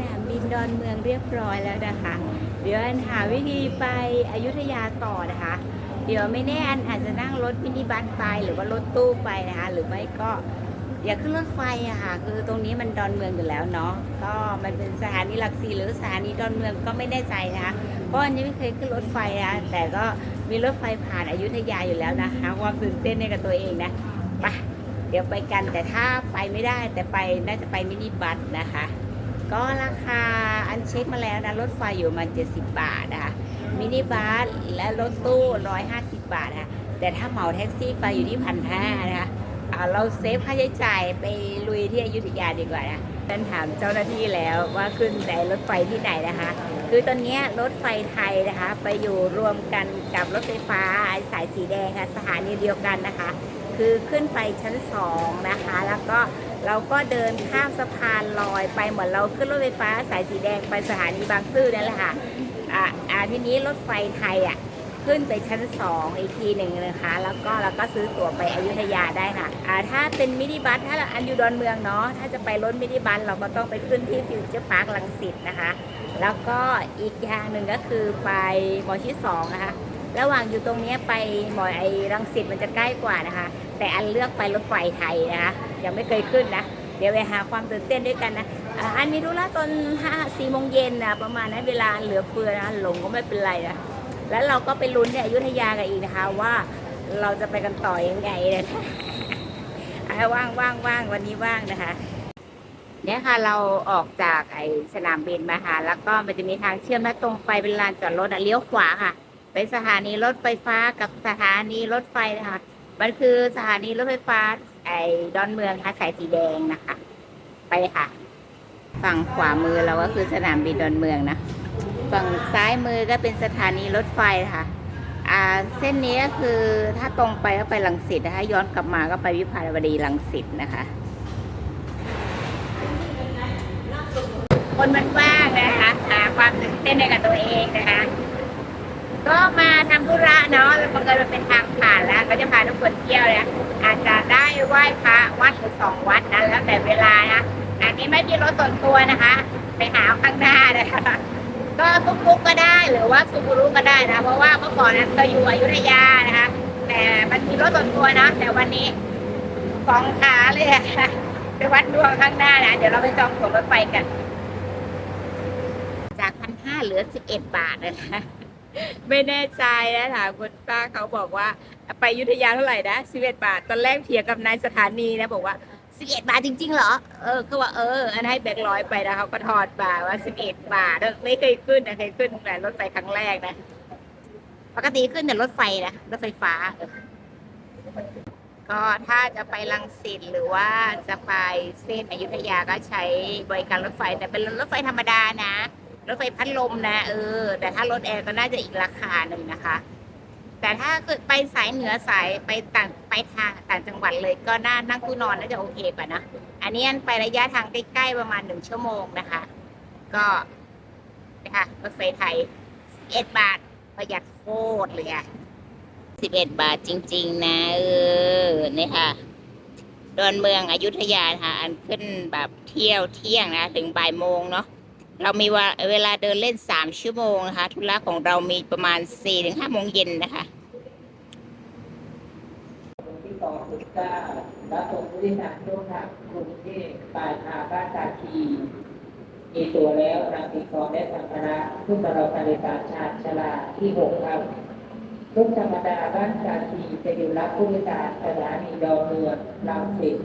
นามบินดอนเมืองเรียบร้อยแล้วนะคะ เดี๋ยวอันหาวิธีไปอยุธยาต่อนะคะ เดี๋ยวไม่แน่อันอาจจะนั่งรถมินิบัสไปหรือว่ารถตู้ไปนะคะ หรือไม่ก็อย่าขึ้นรถไฟอะค่ะ คือตรงนี้มันดอนเมืองอยู่แล้วเนาะ ก็มันเป็นสถานีหลักสี่หรือสถานีดอนเมืองก็ไม่แน่ใจนะคะ เพราะอันนี้ไม่เคยขึ้นรถไฟนะแต่ก็มีรถไฟผ่านอายุธยาอยู่แล้วนะคะความตื่นเต้นในกับตัวเองนะไปเดี๋ยวไปกันแต่ถ้าไปไม่ได้แต่ไปน่าจะไปมินิบัสนะคะ ก็ราคาอันเช็คมาแล้วนะ รถไฟอยู่มา70 บาทนะคะมินิบัสและรถตู้ 150 บาทนะคะแต่ถ้าเหมาแท็กซี่ไปอยู่ที่พันห้านะคะเราเซฟค่าใช้จ่ายไปลุยที่อยุธยาดีกว่านะฉันถามเจ้าหน้าที่แล้วว่าขึ้นแต่รถไฟที่ไหนนะคะ คือตอนนี้รถไฟไทยนะคะ ไปอยู่รวมกันกับรถไฟฟ้าสายสีแดงค่ะสถานีเดียวกันนะคะ คือขึ้นไปชั้นสองนะคะ แล้วก็ เราก็เดินข้ามสะพานลอยไปเหมือนเราขึ้นรถไฟฟ้าสายสีแดงไปสถานีบางซื่อนั่นแหละค่ะอ่าอ่าทีนี้รถไฟไทยอะขึ้นไปชั้นสองอีกทีหนึ่งนะคะ แล้วก็เราก็ซื้อตั๋วไปอยุธยาได้ค่ะอ่าถ้าเป็นมินิบัสถ้าเราอันอยู่ดอนเมืองเนาะถ้าจะไปรถมินิบัสเราก็ต้องไปขึ้นที่ฟิวเจอร์พาร์คลังสิตนะคะ แล้วก็อีกอย่างหนึ่งก็คือไปหมอชิสองนะคะ ระหว่างอยู่ตรงนี้ไปหมอไอรังสิตมันจะใกล้กว่านะคะ แต่อันเลือกไปรถไฟไทยนะคะยังไม่เคยขึ้นนะเดี๋ยวไปหาความตื่นเต้นด้วยกันนะอันมีธุระตอนห้าสี่โมงเย็นนะประมาณนั้นเวลาเหลือเฟือนะหลงก็ไม่เป็นไรนะแล้วเราก็ไปลุ้นที่อยุธยากันอีกนะคะว่าเราจะไปกันต่อยังไงนะคะอ่าว่างว่างว่างวันนี้ว่างนะคะ เนี่ยค่ะเราออกจากไอสนามบินมาค่ะแล้วก็มันจะมีทางเชื่อมและตรงไปเป็นลานจอดรถอะเลี้ยวขวาค่ะ ไปสถานีรถไฟฟ้ากับสถานีรถไฟนะคะมันคือสถานีรถไฟฟ้า ไอ้ดอนเมืองค่ะสายสีแดงนะคะ ไปค่ะ ฝั่งขวามือเราก็คือสนามบินดอนเมืองนะฝั่งซ้ายมือก็เป็นสถานีรถไฟค่ะอ่าเส้นนี้ก็คือถ้าตรงไปก็ไปลังสิตนะคะ ย้อนกลับมาก็ไปวิภาวดีลังสิตนะคะ คนมันว่างนะคะหาความตื่นเต้นให้กับตัวเองนะคะ ก็มาทำธุระเนาะแล้วบังเอิญมันเป็นทางผ่านแล้ว ก็จะพาทุกคนเที่ยวนะอาจจะได้ไหว้พระวัดหรือสองวัดนะแล้วแต่เวลานะอันนี้ไม่มีรถส่วนตัวนะคะ ไปหาข้างหน้านะคะก็ตุ๊กตุ๊กก็ได้หรือว่าซูบูรุก็ได้นะ เพราะว่าเมื่อก่อนนั้นก็อยู่อยุธยานะคะ แต่มันมีรถส่วนตัวนะ แต่วันนี้สองขาเลยอะไปวัดดวงข้างหน้านะเดี๋ยวเราไปจองตั๋วรถไฟกัน จากพันห้าเหลือสิบเอ็ดบาทนะคะ ไม่แน่ใจนะถามคุณป้าเขาบอกว่า ไปยุธยาเท่าไหร่นะสิบเอ็ดบาท ตอนแรกเถียงกับนายสถานีนะ บอกว่าสิบเอ็ดบาทจริงๆเหรอ เออก็ว่าเออ อันให้แบงค์ร้อยไปนะเขาก็ทอดมาว่าสิบเอ็ดบาทเออไม่เคยขึ้นนะเคยขึ้นแต่รถไฟครั้งแรกนะ ปกติขึ้นแต่รถไฟนะรถไฟฟ้าเออก็ถ้าจะไปลังสิตหรือว่าจะไปเส้นอยุธยาก็ใช้บริการรถไฟแต่เป็นรถไฟธรรมดานะ รถไฟพัดลมนะเออ แต่ถ้ารถแอร์ก็น่าจะอีกราคาหนึ่งนะคะ แต่ถ้าเกิดไปสายเหนือสายไปต่างไปทางต่างจังหวัดเลยก็น่านั่งตู้นอนน่าจะโอเคกว่านะอันนี้ไประยะทางใกล้ๆประมาณหนึ่งชั่วโมงนะคะ ก็นะคะรถไฟไทยเอ็ดบาทประหยัดโคตรเลยอะสิบเอ็ดบาทจริง ๆ นะเออนี่ค่ะดอนเมืองอยุธยาค่ะ อันขึ้นแบบเที่ยวเที่ยงนะ ถึงบ่ายโมงเนาะ เรามีวเวลาเดินเล่นสามชั่วโมงนะคะธุระของเรามีประมาณสี่ถึงห้าโมงเย็นนะคะที่สองสิบเก้ารับส่งผู้โดยสารช่วงทางกรุงเทพปลายทางบ้านตาคีมีตัวแล้วนางปีกรและสัมภาระทุกตลอการโดยสารชาชลาที่หกครับทุกธรรมดาบ้านตาคีจะอยู่รับผู้โดยสารสถานีดอนเมืองลังสิต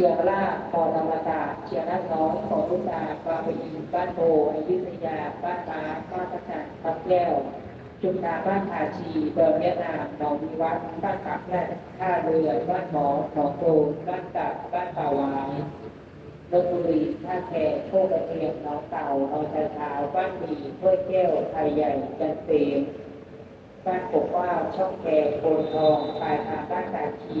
เชียงรากพอธรรมศาเชียงราน้องของพุทธาบางปะอินบ้านโพอยุธยา บ้านฟ้าบ้านตะการพักแก้ว จุฬาบ้านภาชีเบอร์เวียนามหนองวิวัฒน์บ้านปักแรกท่าเรือ บ้านหมอหนองโตนบ้านตัดบ้านป่าวายลบบุรีท่าแคโคกระเทียมหนองเต่าหนองชายเท้าบ้านมีห้วยแก้วไทยใหญ่จันเตมบ้านปกว่าช่องแคโพนทองปลายทางบ้านตาคี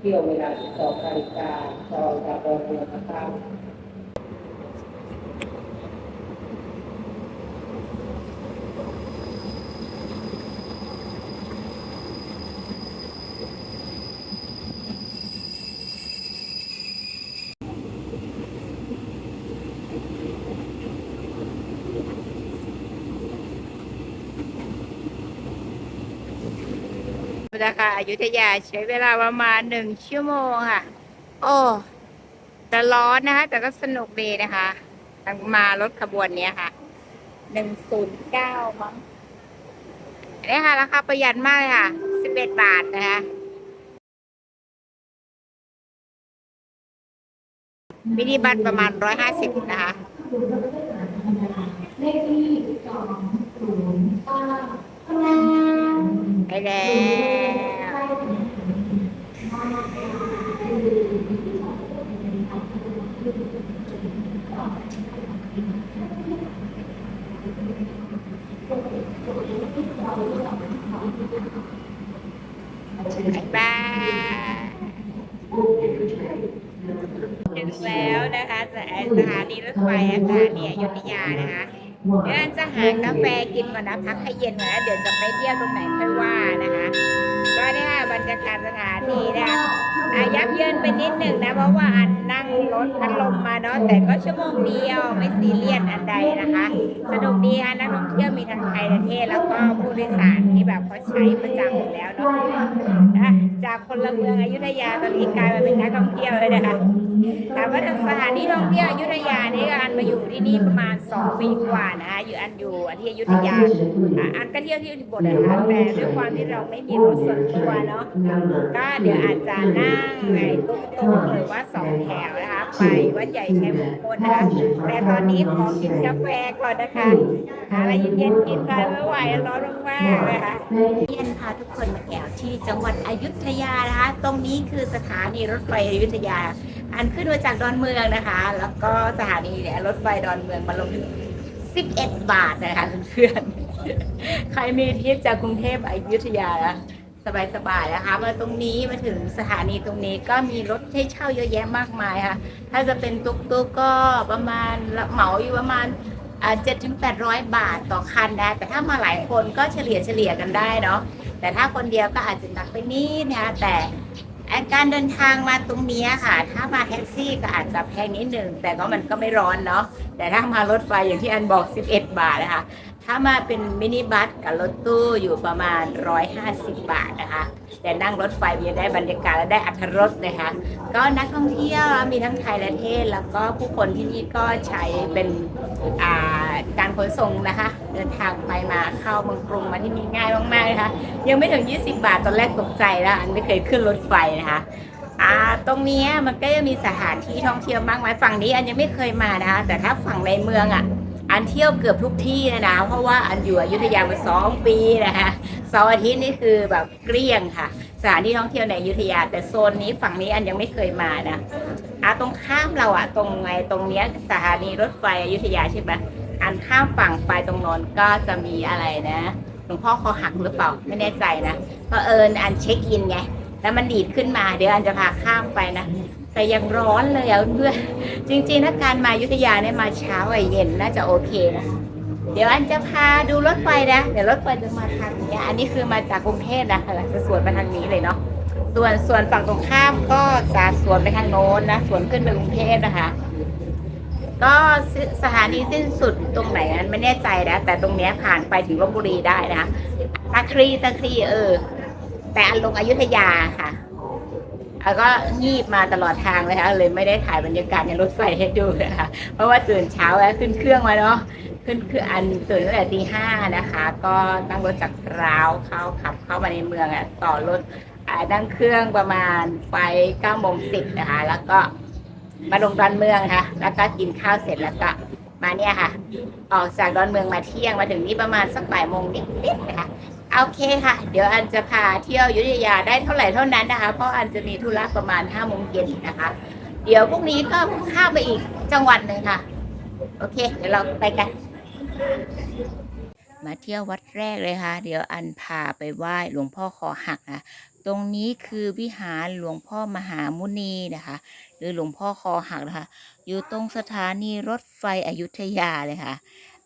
เที่ยวเวลา12นาฬิกาซอยจากดอนเมืองนะครับ นะคะอยุธยาใช้เวลาประมาณหนึ่งชั่วโมงค่ะ โอ้แต่ร้อนนะคะ แต่ก็สนุกดีนะคะมารถขบวนเนี้ยค่ะหนึ่งศูนย์เก้ามั้งอันนี้ค่ะราคาประหยัดมากเลยค่ะสิบเอ็ดบาทนะคะมินิบัสประมาณร้อยห้าสิบนะคะเลขที่สองศูนย์เก้าไปแล้ว บาถึงแล้วนะคะสถานีรถไฟสถานีอยุธยานะคะเดี๋ยวอันจะหากาแฟกินก่อนนะพักให้เย็นก่อนนะเดี๋ยวจะไปเที่ยวตรงไหนค่อยว่านะคะ ก็เนี่ยค่ะบรรยากาศสถานีนะคะอายับเยินไปนิดหนึ่งนะเพราะว่าอันนั่งรถพัดลมมาเนาะแต่ก็ชั่วโมงเดียวไม่ซีเรียสอันใดนะคะ สนุกดีค่ะนักท่องเที่ยวมีทั้งไทยประเทศแล้วก็ผู้โดยสารที่แบบเขาใช้ประจำอยู่แล้วเนาะอะจากคนละเมืองอยุธยาตอนนี้กลายมาเป็นนักท่องเที่ยวเลยนะคะถามว่าสถานที่ท่องเที่ยวอยุธยานี่ก็อันมาอยู่ที่นี่ประมาณสองปีกว่านะคะอยู่อันอยู่อันที่อยุธยาอันก็เที่ยวที่อุบลนะคะแต่ด้วยความที่เราไม่มีรถส่วนตัวเนาะก็เดี๋ยวอาจจะนั่งในตุ๊กตุ๊กหรือว่าสองแถวนะคะไปวัดใหญ่ชัยมงคลนะคะแต่ตอนนี้ขอกินกาแฟก่อนนะคะอะไรเย็นๆกินกันไม่ไหวร้อนมากๆนะคะเย็นพาทุกคนมาแอวที่จังหวัดอยุธยานะคะ ตรงนี้คือสถานีรถไฟอยุธยา อันขึ้นมาจากดอนเมืองนะคะ แล้วก็สถานีเนี่ยรถไฟดอนเมืองมาลงถึง11 บาทนะคะเพื่อนๆใครมีทริปจากกรุงเทพอยุธยานะ สบายๆนะคะมาตรงนี้มาถึงสถานีตรงนี้ก็มีรถให้เช่าเยอะแยะมากมายค่ะ ถ้าจะเป็นตุ๊กตุ๊กก็ประมาณเหมาอยู่ประมาณเจ็ดถึงแปดร้อยบาทต่อคันนะ แต่ถ้ามาหลายคนก็เฉลี่ยเฉลี่ยกันได้เนาะแต่ถ้าคนเดียวก็อาจจะหนักไปนิดนะคะแต่การเดินทางมาตรงนี้ค่ะ ถ้ามาแท็กซี่ก็อาจจะแพงนิดหนึ่งแต่ก็มันก็ไม่ร้อนเนาะแต่ถ้ามารถไฟอย่างที่อันบอก 11 บาทนะคะ ถ้ามาเป็นมินิบัสกับรถตู้อยู่ประมาณ 150 บาทนะคะ แต่นั่งรถไฟจะได้บรรยากาศและได้อัธรสนะคะ ก็นักท่องเที่ยวมีทั้งไทยและเทศ แล้วก็ผู้คนที่นี่ก็ใช้เป็นาการขนส่งนะคะ เดินทางไปมาเข้าเมืองกรุงมาที่นี่ง่ายมากๆเลยค่ะยังไม่ถึง 20 บาทตอนแรกตกใจแล้ว อันไม่เคยขึ้นรถไฟนะคะ่าตรงเนี้ยมันก็จะมีสถานที่ท่องเที่ยวมากมายฝั่งนี้อันยังไม่เคยมานะคะแต่ถ้าฝั่งในเมืองอะ อันเที่ยวเกือบทุกที่เลยนะเพราะว่าอันอยู่อยุธยามาสองปีนะคะเสาร์อาทิตย์นี่คือแบบเกลี้ยงค่ะ สถานที่ท่องเที่ยวในอยุธยา แต่โซนนี้ฝั่งนี้อันยังไม่เคยมานะอะตรงข้ามเราอะตรงไงตรงเนี้ยสถานีรถไฟอยุธยาใช่ไหมอันข้ามฝั่งไปตรงนนก็จะมีอะไรนะหลวงพ่อคอหักหรือเปล่าไม่แน่ใจนะเพราะเอิญอันเช็คอินไงแล้วมันดีดขึ้นมาเดี๋ยวอันจะพาข้ามไปนะ แต่ยังร้อนเลยอะเพื่อนจริงๆถ้าการมาอยุธยาเนี่ยมาเช้าไอ้เย็นน่าจะโอเคนะเดี๋ยวอันจะพาดูรถไฟนะเดี๋ยวรถไฟจะมาทางนี้อันนี้คือมาจากกรุงเทพนะหลังจะสวนไปทางนี้เลยเนาะส่วนส่วนฝั่งตรงข้ามก็จะสวนไปทางโน้นนะสวนขึ้นไปกรุงเทพนะคะ ก็สถานีสิ้นสุดตรงไหนนั้นไม่แน่ใจนะแต่ตรงเนี้ยผ่านไปถึงลบบุรีได้นะคะตะครีตะครีเออ แต่อันลงอยุธยาค่ะ แล้วก็งีบมาตลอดทางเลยค่ะเลยไม่ได้ถ่ายบรรยากาศในรถไฟให้ดูนะคะ เพราะว่าตื่นเช้าแล้วขึ้นเครื่องมาเนาะขึ้นคืออันตื่นตั้งแต่ตีห้านะคะ ก็นั่งรถจากราวเข้าขับเข้ามาในเมืองอะต่อรถนั่งเครื่องประมาณไฟเก้าโมงสิบนะคะ แล้วก็มาลงดอนเมืองค่ะ แล้วก็กินข้าวเสร็จแล้วก็มาเนี่ยค่ะ ออกจากดอนเมืองมาเที่ยงมาถึงนี่ประมาณสักบ่ายโมงนิดๆนะคะ โอเคค่ะ เดี๋ยวอันจะพาเที่ยวอยุธยาได้เท่าไหร่เท่านั้นนะคะ เพราะอันจะมีธุระประมาณห้าโมงเย็นนะคะ เดี๋ยวพรุ่งนี้ก็ข้ามไปอีกจังหวัดหนึ่งค่ะ โอเค เดี๋ยวเราไปกัน มาเที่ยววัดแรกเลยค่ะ เดี๋ยวอันพาไปไหว้หลวงพ่อคอหักนะตรงนี้คือวิหารหลวงพ่อมหามุนีนะคะ หรือหลวงพ่อคอหักนะคะ อยู่ตรงสถานีรถไฟอยุธยาเลยค่ะ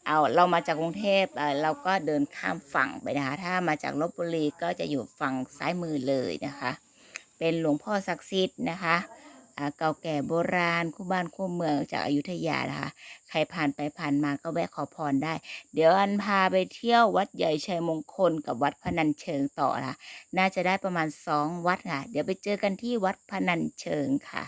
เอาเรามาจากกรุงเทพเราก็เดินข้ามฝั่งไปนะคะถ้ามาจากลบบุรีก็จะอยู่ฝั่งซ้ายมือเลยนะคะ เป็นหลวงพ่อศักดิ์สิทธิ์นะคะเก่าแก่โบราณคู่บ้านคู่เมืองจากอายุทยานะคะ ใครผ่านไปผ่านมาก็แวะขอพรได้ เดี๋ยวอันพาไปเที่ยววัดใหญ่ชัยมงคลกับวัดพนัญเชิงต่อนะะน่าจะได้ประมาณสองวัดค่ะ เดี๋ยวไปเจอกันที่วัดพนัญเชิงค่ะ